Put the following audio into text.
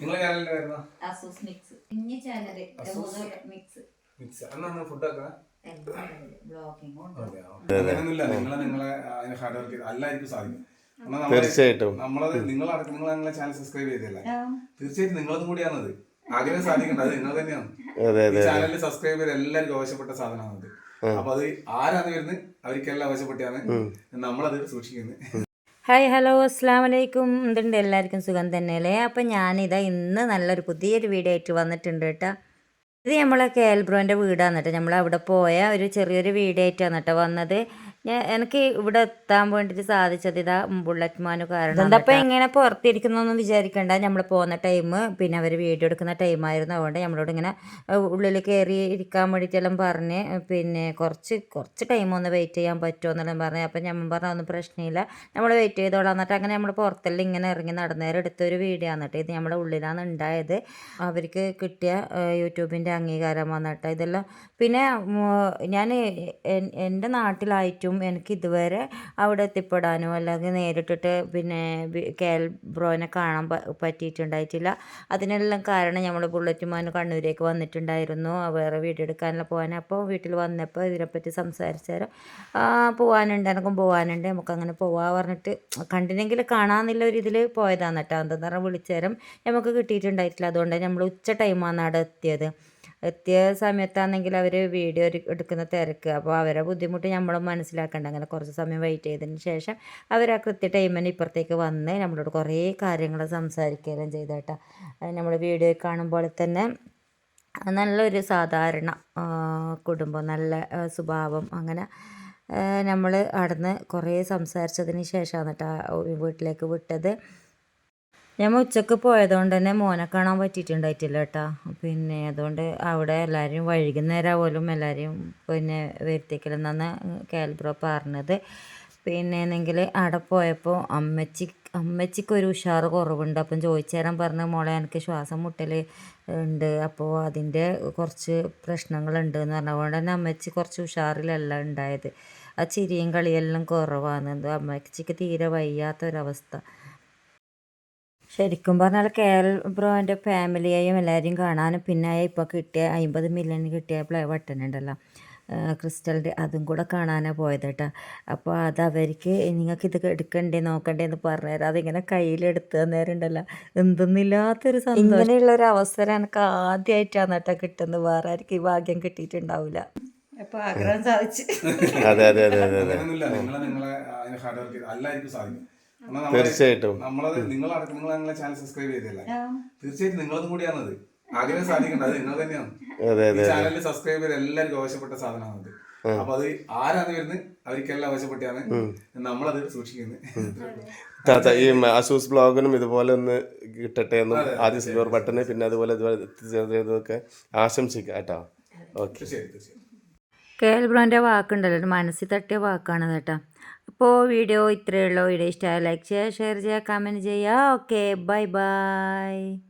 നിങ്ങളെ ചാനലിന്റെ വരുന്ന അസൂസ് മിക്സ് ചാനൽ മിക്സ് മിക്സ് അന്നാണ് ഫുഡ് ആക്കുക ബ്ലോഗിംഗ് ഉണ്ട്. അങ്ങനെയൊന്നുമില്ല. നിങ്ങളെ നിങ്ങളെ അതിന് ഹാർഡ് വർക്ക് അല്ലായിരിക്കും സാധിക്കും. തീർച്ചയായിട്ടും. നമ്മളത് നിങ്ങൾ നിങ്ങളെ ചാനൽ സബ്സ്ക്രൈബ് ചെയ്തല്ലേ തീർച്ചയായിട്ടും നിങ്ങളതും കൂടിയാണത്. ആഗ്രഹം സാധിക്കേണ്ടത് അത് നിങ്ങൾ തന്നെയാണ്. ഈ ചാനലിൽ സബ്സ്ക്രൈബ് ചെയ്ത് എല്ലാവർക്കും ആവശ്യപ്പെട്ട സാധനമാണ് അത്. അപ്പൊ അത് ആരാണ് വരുന്നത്? അവർക്കെല്ലാം ആവശ്യപ്പെട്ടാണ് നമ്മളത് സൂക്ഷിക്കുന്നത്. ഹായ് ഹലോ അസ്സാം വലൈക്കും എന്തുണ്ട് എല്ലാവർക്കും സുഖം തന്നെ തന്നെയല്ലേ? അപ്പം ഞാനിതാ ഇന്ന് നല്ലൊരു പുതിയൊരു വീഡിയോ ആയിട്ട് വന്നിട്ടുണ്ട് കേട്ടോ. ഇത് നമ്മളെ കേൽബ്രോന്റെ വീടാണ് കേട്ടോ. നമ്മൾ അവിടെ പോയ ഒരു ചെറിയൊരു വീഡിയോ ആയിട്ടാണ് കേട്ടോ വന്നത്. ഞാൻ എനിക്ക് ഇവിടെ എത്താൻ വേണ്ടിയിട്ട് സാധിച്ചത് ഇതാ ബുള്ളറ്റ് മാനു കാരണം എന്തപ്പോൾ ഇങ്ങനെ പുറത്തിരിക്കുന്നൊന്നും വിചാരിക്കണ്ട. നമ്മൾ പോകുന്ന ടൈം പിന്നെ അവർ വീഡിയോ എടുക്കുന്ന ടൈമായിരുന്നു അതുകൊണ്ട് നമ്മളോട് ഇങ്ങനെ ഉള്ളിൽ കയറി ഇരിക്കാൻ വേണ്ടിയിട്ടെല്ലാം പറഞ്ഞ് പിന്നെ കുറച്ച് കുറച്ച് ടൈം ഒന്ന് വെയിറ്റ് ചെയ്യാൻ പറ്റുമോ എന്നെല്ലാം പറഞ്ഞു. അപ്പം ഞാൻ പറഞ്ഞ ഒന്നും പ്രശ്നമില്ല. നമ്മൾ വെയിറ്റ് ചെയ്തോളാം എന്നിട്ട് അങ്ങനെ നമ്മൾ പുറത്തെല്ലാം ഇങ്ങനെ ഇറങ്ങി നടന്നേരം എടുത്തൊരു വീഡിയോ എന്നിട്ട് ഇത് നമ്മുടെ ഉള്ളിലാണ് ഉണ്ടായത് അവർക്ക് കിട്ടിയ യൂട്യൂബിന്റെ അംഗീകാരം വന്നിട്ട് ഇതെല്ലാം പിന്നെ ഞാൻ എന്റെ നാട്ടിലായിട്ടും എനിക്ക് ഇതുവരെ അവിടെ എത്തിപ്പെടാനോ അല്ലെങ്കിൽ നേരിട്ടിട്ട് പിന്നെ കെ കേൽ ബ്രോനെ കാണാൻ പറ്റിയിട്ടുണ്ടായിട്ടില്ല. അതിനെല്ലാം കാരണം നമ്മൾ ബുള്ളറ്റ് മാൻ കണ്ണൂരേക്ക് വന്നിട്ടുണ്ടായിരുന്നു. വേറെ വീഡിയോ എടുക്കാനെല്ലാം പോകാൻ അപ്പോൾ വീട്ടിൽ വന്നപ്പോൾ ഇതിനെപ്പറ്റി സംസാരിച്ചാലും? പോകാനുണ്ട് എനിക്കും പോകാനുണ്ട് നമുക്ക് അങ്ങനെ പോവാ പറഞ്ഞിട്ട് കണ്ടിനെങ്കിൽ കാണാമെന്നുള്ള ഒരു ഇതിൽ പോയതാണ് കേട്ടോ എന്താന്ന് പറഞ്ഞാൽ വിളിച്ചേരം നമുക്ക് കിട്ടിയിട്ടുണ്ടായിട്ടില്ല. അതുകൊണ്ട് നമ്മൾ ഉച്ച ടൈമാണ് അവിടെ എത്തിയത്. എത്തിയ സമയത്താണെങ്കിൽ അവർ വീഡിയോ എടുക്കുന്ന തിരക്ക്. അപ്പോൾ അവരെ ബുദ്ധിമുട്ട് നമ്മൾ മനസ്സിലാക്കേണ്ട. അങ്ങനെ കുറച്ച് സമയം വെയിറ്റ് ചെയ്തതിന് ശേഷം അവർ ആ കൃത്യ ടൈമിന് ഇപ്പുറത്തേക്ക് വന്ന് നമ്മളോട് കുറേ കാര്യങ്ങൾ സംസാരിക്കുകയെല്ലാം ചെയ്തേട്ടാ നമ്മൾ വീഡിയോ കാണുമ്പോൾ തന്നെ നല്ലൊരു സാധാരണ കുടുംബം നല്ല സ്വഭാവം അങ്ങനെ നമ്മൾ അവിടുന്ന് കുറേ സംസാരിച്ചതിന് ശേഷമാണ് കേട്ടോ വീട്ടിലേക്ക് വിട്ടത്. ഞമ്മ ഉച്ചയ്ക്ക് പോയതുകൊണ്ട് തന്നെ മോനെ കാണാൻ പറ്റിയിട്ടുണ്ടായിട്ടില്ല കേട്ടോ പിന്നെ അതുകൊണ്ട് അവിടെ എല്ലാവരും വൈകുന്നേരം പോലും എല്ലാവരും പിന്നെ വരുത്തിക്കലെന്നാണ് കാൽബ്രോ പറഞ്ഞത്. പിന്നെ എന്നെങ്കിൽ അവിടെ പോയപ്പോൾ അമ്മച്ചി അമ്മച്ചിക്ക് ഒരു ഉഷാറ് കുറവുണ്ട്. അപ്പം ചോദിച്ചേരാൻ പറഞ്ഞ മോളെ എനിക്ക് ശ്വാസം മുട്ടൽ ഉണ്ട്. അപ്പോൾ അതിന്റെ കുറച്ച് പ്രശ്നങ്ങളുണ്ട് എന്ന് പറഞ്ഞതുകൊണ്ട് തന്നെ അമ്മച്ചി കുറച്ച് ഉഷാറിലല്ല ഉണ്ടായത്. ആ ചിരിയും കളിയെല്ലാം കുറവാണ്. എന്തോ അമ്മച്ചിക്ക് തീരെ വയ്യാത്തൊരവസ്ഥ. ശരിക്കും പറഞ്ഞാൽ കേരൾ ബ്രോന്റെ ഫാമിലിയെയും എല്ലാവരെയും കാണാനും പിന്നെ ഇപ്പോൾ കിട്ടിയ അമ്പത് മില്യൺ കിട്ടിയ പ്ലേ ബട്ടൺ ഉണ്ടല്ലോ ക്രിസ്റ്റലിന്റെ അതും കൂടെ കാണാനാണ് പോയത് കേട്ടോ. അപ്പോൾ അത് അവർക്ക് നിങ്ങൾക്ക് ഇത് എടുക്കണ്ടേ നോക്കണ്ടേ എന്ന് പറഞ്ഞുതരാം അതിങ്ങനെ കയ്യിലെടുത്ത് തന്നേരുണ്ടല്ലോ. ഉണ്ടല്ലോ എന്തൊന്നില്ലാത്തൊരു സന്തോഷം. ഇങ്ങനെയുള്ളൊരു അവസരം എനിക്ക് ആദ്യമായിട്ടാണ് കേട്ടോ കിട്ടുന്നത്. വേറെ ആർക്കും ഈ ഭാഗ്യം കിട്ടിയിട്ടുണ്ടാവില്ല. അപ്പോൾ ആഗ്രഹം സാധിച്ചു. അതെ അതെ അതെ അതെ അതെ. അല്ലായിരിക്കും സാധിക്കും. തീർച്ചയായിട്ടും. നമ്മളത് നിങ്ങളടക്കം നിങ്ങൾ നിങ്ങളെ ചാനൽ സബ്സ്ക്രൈബ് ചെയ്തില്ല? തീർച്ചയായിട്ടും നിങ്ങളതും കൂടിയാണത്. ആഗ്രഹം സാധിക്കേണ്ടത് അത് നിങ്ങൾ തന്നെയാണ്. അതെ ഈ ചാനലിൽ സബ്സ്ക്രൈബ് ചെയ്ത് എല്ലാവർക്കും ആവശ്യപ്പെട്ട സാധനമാണ് അത്. അപ്പൊ അത് ആരാണ് വരുന്നത്? അവർക്കെല്ലാം ആവശ്യപ്പെട്ടാണ് നമ്മളത് സൂക്ഷിക്കുന്നത്. ഈ അസൂസ് ബ്ലോഗിനും ഇതുപോലെ ഒന്ന് കിട്ടട്ടെ എന്നും ആദ്യം സിൽവർ ബട്ടണ് പിന്നെ അതുപോലെ ഇതുപോലെ ആശംസിക്കാം കേട്ടോ. ഓക്കെ തീർച്ചയായും തീർച്ചയായും കെ എൽ ബ്രോന്റെ വാക്കുണ്ടല്ലോ ഒരു മനസ്സിൽ തട്ടിയ വാക്കാണ് കേട്ടോ. അപ്പോൾ വീഡിയോ ഇത്രയേ ഉള്ളൂ. വീഡിയോ ഇഷ്ടമായ ലൈക്ക് ചെയ്യുക ഷെയർ ചെയ്യുക കമന്റ് ചെയ്യുക. Okay bye bye